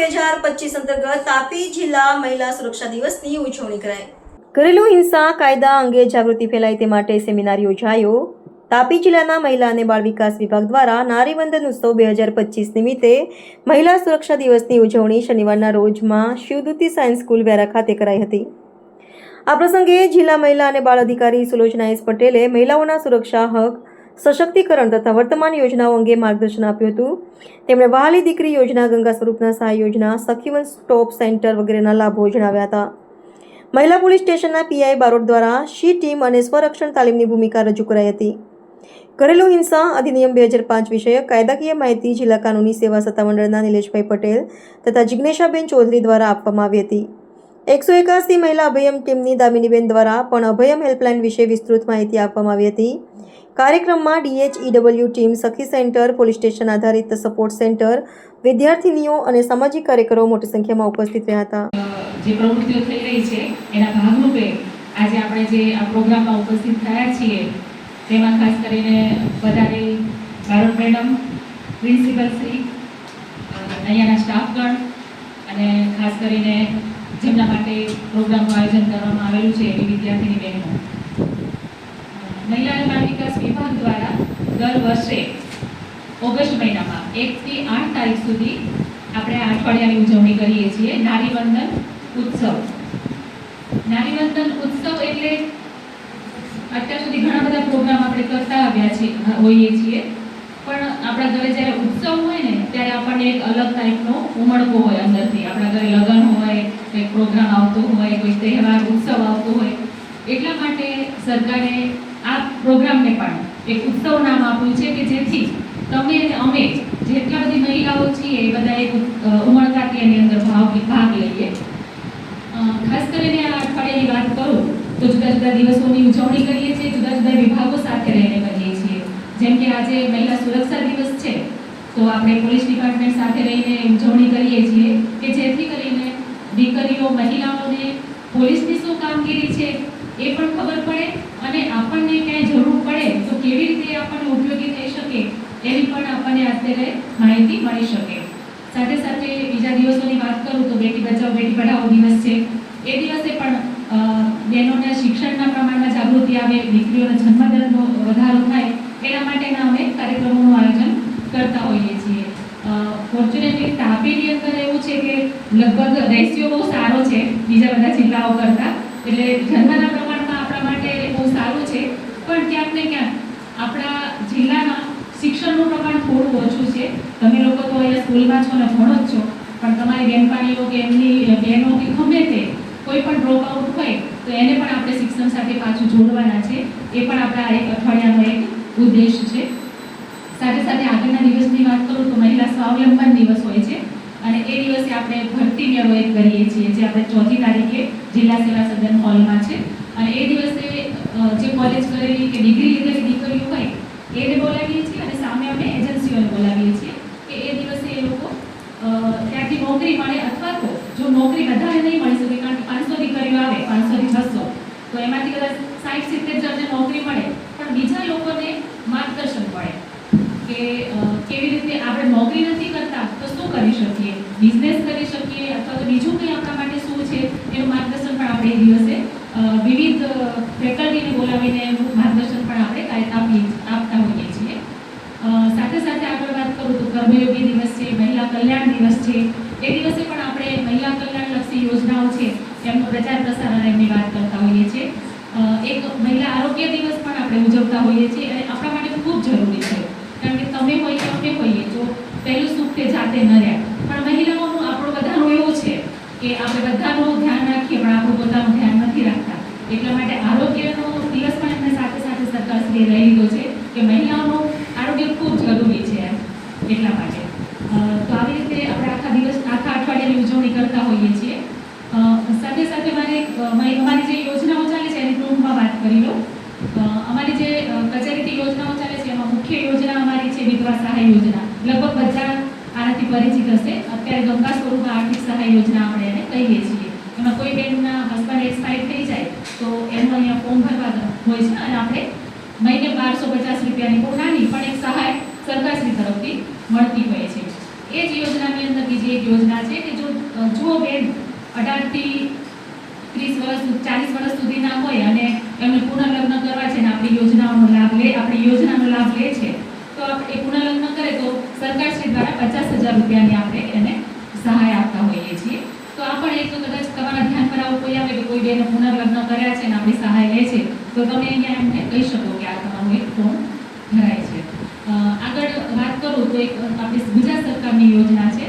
બે અંતર્ગત તાપી જિલ્લા મહિલા સુરક્ષા દિવસની ઉજવણી કરાઈ. ઘરેલું હિંસા કાયદા અંગે જાગૃતિ ફેલાય તે માટે સેમિનાર યોજાયો. તાપી જિલ્લાના મહિલા અને બાળ વિકાસ વિભાગ દ્વારા નારીવંદન ઉત્સવ બે હજાર પચીસ નિમિત્તે મહિલા સુરક્ષા દિવસની ઉજવણી શનિવારના રોજમાં શિવદૂતી સાયન્સ સ્કૂલ વેરા ખાતે કરાઈ હતી. આ પ્રસંગે જિલ્લા મહિલા અને બાળ અધિકારી સુલોચના એસ પટેલે મહિલાઓના સુરક્ષા હક સશક્તિકરણ તથા વર્તમાન યોજનાઓ અંગે માર્ગદર્શન આપ્યું હતું. તેમણે વહાલી દીકરી યોજના, ગંગા સ્વરૂપના સહાય યોજના, સખીવન સ્ટોપ સેન્ટર વગેરેના લાભો જણાવ્યા હતા. મહિલા પોલીસ સ્ટેશનના પીઆઈ બારોટ દ્વારા શી ટીમ અને સ્વરક્ષણ તાલીમની ભૂમિકા રજૂ કરાઈ હતી. ઘરેલુ હિંસા અધિનિયમ બે હજાર પાંચ વિષયક કાયદાકીય માહિતી જિલ્લા કાનૂની સેવા સત્તામંડળના નિલેશભાઈ પટેલ તથા જિજ્ઞેશાબેન ચૌધરી દ્વારા આપવામાં આવી હતી. એકસો એકાસી મહિલા અભયમ ટીમની દામિનીબેન દ્વારા પણ અભયમ હેલ્પલાઇન વિશે વિસ્તૃત માહિતી આપવામાં આવી હતી. કાર્યક્રમમાં DHEW team, Sakhi centre, police station આધારિત સપોર્ટ સેન્ટર, વિદ્યાર્થીનીઓ અને સામાજિક કાર્યકરો મોટી સંખ્યામાં ઉપસ્થિત રહ્યા હતા. જે પ્રવૃત્તિઓ થઈ રહી છે, એના ભાગરૂપે આજે આપણે જે આ પ્રોગ્રામમાં ઉપસ્થિત થયા છીએ, તેમાં ખાસ કરીને વધારે બારોટ મેડમ, પ્રિન્સિપલ શ્રી અહીંયાના સ્ટાફગણ અને ખાસ કરીને જેમના માટે પ્રોગ્રામનું આયોજન કરવામાં આવેલું છે એવી વિદ્યાર્થીની બહેનો. મહિલા અને બાળ વિકાસ વિભાગ દ્વારા દર વર્ષે ઓગસ્ટ મહિનામાં એકથી આઠ તારીખ સુધી આપણે અઠવાડિયાની ઉજવણી કરીએ છીએ, નારીવંદન ઉત્સવ. નારીવંદન ઉત્સવ એટલે અત્યાર સુધી ઘણા બધા પ્રોગ્રામ આપણે કરતા આવ્યા છીએ હોઈએ છીએ. પણ આપણા ઘરે જ્યારે ઉત્સવ હોય ને, ત્યારે આપણને એક અલગ ટાઈપનો ઉમળકો હોય અંદરથી. આપણા ઘરે લગ્ન હોય કંઈક પ્રોગ્રામ આવતો હોય, કોઈ તહેવાર, ઉત્સવ આવતો હોય, એટલા માટે સરકારે આ પ્રોગ્રામને પણ એક ઉત્સવ નામ આપ્યું છે કે જેથી તમે અમે જેટલા બધી મહિલાઓ છીએ, એ બધા એક ઉમળકા કે એની અંદર ભાવ, ભાગ લઈએ. ખાસ કરીને આ અઠવાડિયાની વાત કરું, તો જુદા જુદા દિવસોની ઉજવણી કરીએ છીએ, જુદા જુદા વિભાગો સાથે રહીને કરીએ છીએ. જેમ કે આજે મહિલા સુરક્ષા દિવસ છે, તો આપણે પોલીસ ડિપાર્ટમેન્ટ સાથે રહીને ઉજવણી કરીએ છીએ કે જેથી કરીને દીકરીઓ મહિલાઓને પોલીસની શું કામગીરી છે એ પણ ખબર પડે અને આપણને ક્યાંય જરૂર પડે તો કેવી રીતે આપણને ઉપયોગી થઈ શકે એની પણ આપણને અત્યારે માહિતી મળી શકે. સાથે સાથે બીજા દિવસોની વાત કરું તો બેટી બચાવો, બેટી પઢાઓ દિવસ છે. એ દિવસે પણ બહેનોના શિક્ષણના પ્રમાણમાં જાગૃતિ આવે, દીકરીઓના જન્મદરનો વધારો થાય, એના માટેના અમે કાર્યક્રમોનું આયોજન કરતા હોઈએ છીએ. ફોર્ચ્યુનેટલી તાપીની અંદર એવું છે કે લગભગ રેશિયો બહુ સારો છે, બીજા બધા જિલ્લાઓ કરતાં. એટલે જન્મના પ્રમાણમાં આપણા માટે બહુ સારું છે. પણ ક્યાંક ને ક્યાંક આપણા જિલ્લામાં શિક્ષણનું પ્રમાણ થોડું ઓછું છે. તમે લોકો તો અહીંયા સ્કૂલમાં છો ને ભણો જ છો. પણ તમારી બહેનપાણીઓ કે એમની બહેનો કે ગમે તે કોઈ પણ ડ્રોપ આઉટ હોય, તો એને પણ આપણે શિક્ષણ સાથે પાછું જોડવાના છે. એ પણ આપણા એક અઠવાડિયાનો એક ઉદ્દેશ છે. સાથે સાથે આગળના દિવસની વાત કરું તો મહિલા સ્વાવલંબન દિવસ હોય છે. અને એ દિવસે આપણે ભરતી મેળો કરીએ છીએ, જે આપણે ચોથી તારીખે જિલ્લા સેવા સદન હોલમાં છે. અને એ દિવસે જે કોલેજ કરેલી કે ડિગ્રી લીધેલી દીકરીઓ હોય એને બોલાવીએ છીએ અને સામે અમે એજન્સીઓને બોલાવીએ છીએ કે એ દિવસે એ લોકો અ, ત્યાંથી નોકરી મળે અથવા તો જો નોકરી વધારે નહીં મળી શકે કારણ કે પાંચસો ગરીબ આવે પાંચસોથી બસો તો એમાંથી કદાચ સાઠ સિત્તેર જણને નોકરી મળે, પણ બીજા લોકોને માર્ગદર્શન મળે કે કેવી રીતે આપણે નોકરી નથી કરતા, તો શું કરી શકીએ? બિઝનેસ કરી શકીએ અથવા તો બીજું કંઈ આપણા માટે શું છે, એનું માર્ગદર્શન પણ આપણે એ દિવસે વિવિધ ફેકલ્ટીને બોલાવીને એનું માર્ગદર્શન પણ આપણે આપીએ આપી, આપતા હોઈએ છીએ. સાથે સાથે આગળ વાત કરું તો કર્મયોગી દિવસ છે, મહિલા કલ્યાણ દિવસ છે. એ દિવસે પણ આપણે મહિલા કલ્યાણલક્ષી યોજનાઓ છે એમનો પ્રચાર પ્રસાર અને એમની વાત કરતા હોઈએ છીએ. એક મહિલા આરોગ્ય દિવસ પણ આપણે ઉજવતા હોઈએ છીએ અને આપણા માટે ખૂબ જરૂરી છે. કારણ કે તમે હોઈએ, અમે હોઈએ જો પહેલું સુખ તે જાતે ન રહ્યા પણ મહિલાઓનું આપણો બધાનો એવો છે કે આપણે બધાનું ધ્યાન રાખીએ, પણ આપણું પોતાનું ધ્યાન નથી રાખતા. એટલા માટે આરોગ્યનો દિવસ પણ એમને સાથે સાથે સરકારશ્રીએ લઈ લીધો છે કે મહિલાઓનું આરોગ્ય ખૂબ જરૂરી છે એમ. એટલા માટે. તો આવી રીતે આપણે આખા દિવસ, આખા અઠવાડિયાની ઉજવણી કરતા હોઈએ છીએ. સાથે સાથે મારે અમારી જે યોજનાઓ ચાલે છે, એની ટૂંકમાં વાત કરી લો અમારી જે કચેરીથી યોજનાઓ ચાલે છે, એમાં મુખ્ય યોજના અમારી છે, વિધવા સહાય યોજના. લગભગ બધા આનાથી પરિચિત હશે. અત્યારે ગંગા સ્વરૂપમાં આર્થિક સહાય યોજના આપણે એને કહીએ છીએ. એમાં કોઈ બેનના હસબન્ડ એક્સપાયર થઈ જાય, તો એનું અહીંયા ફોર્મ ભરવા હોય છે અને આપણે મહિને બારસો પચાસ રૂપિયાની બહુ પણ એક સહાય સરકારશ્રી તરફથી મળતી હોય છે. એ જ યોજનાની અંદર બીજી એક યોજના છે કે જો જો બેન, અઢારથી ત્રીસ વર્ષ ચાલીસ વર્ષ સુધીના હોય અને એમને પુનઃલગ્ન કરવા છે ને આપણી યોજનાઓનો લાભ લે, આપણી યોજનાનો લાભ લે છે. તો એ પુનઃલગ્ન કરે તો સરકારશ્રી દ્વારા પચાસ હજાર રૂપિયાની આપણે એને સહાય આપતા હોઈએ છીએ. તો આ પણ એક કદાચ તમારા ધ્યાન પર આવું કોઈ આવે કે કોઈ બેને પુનઃલગ્ન કર્યા છે ને આપણી સહાય લે છે, તો તમે અહીંયા એમને કહી શકો કે આ તમારું એક ફોર્મ ભરાય છે. આગળ વાત કરું તો એક આપણી ગુજરાત સરકારની યોજના છે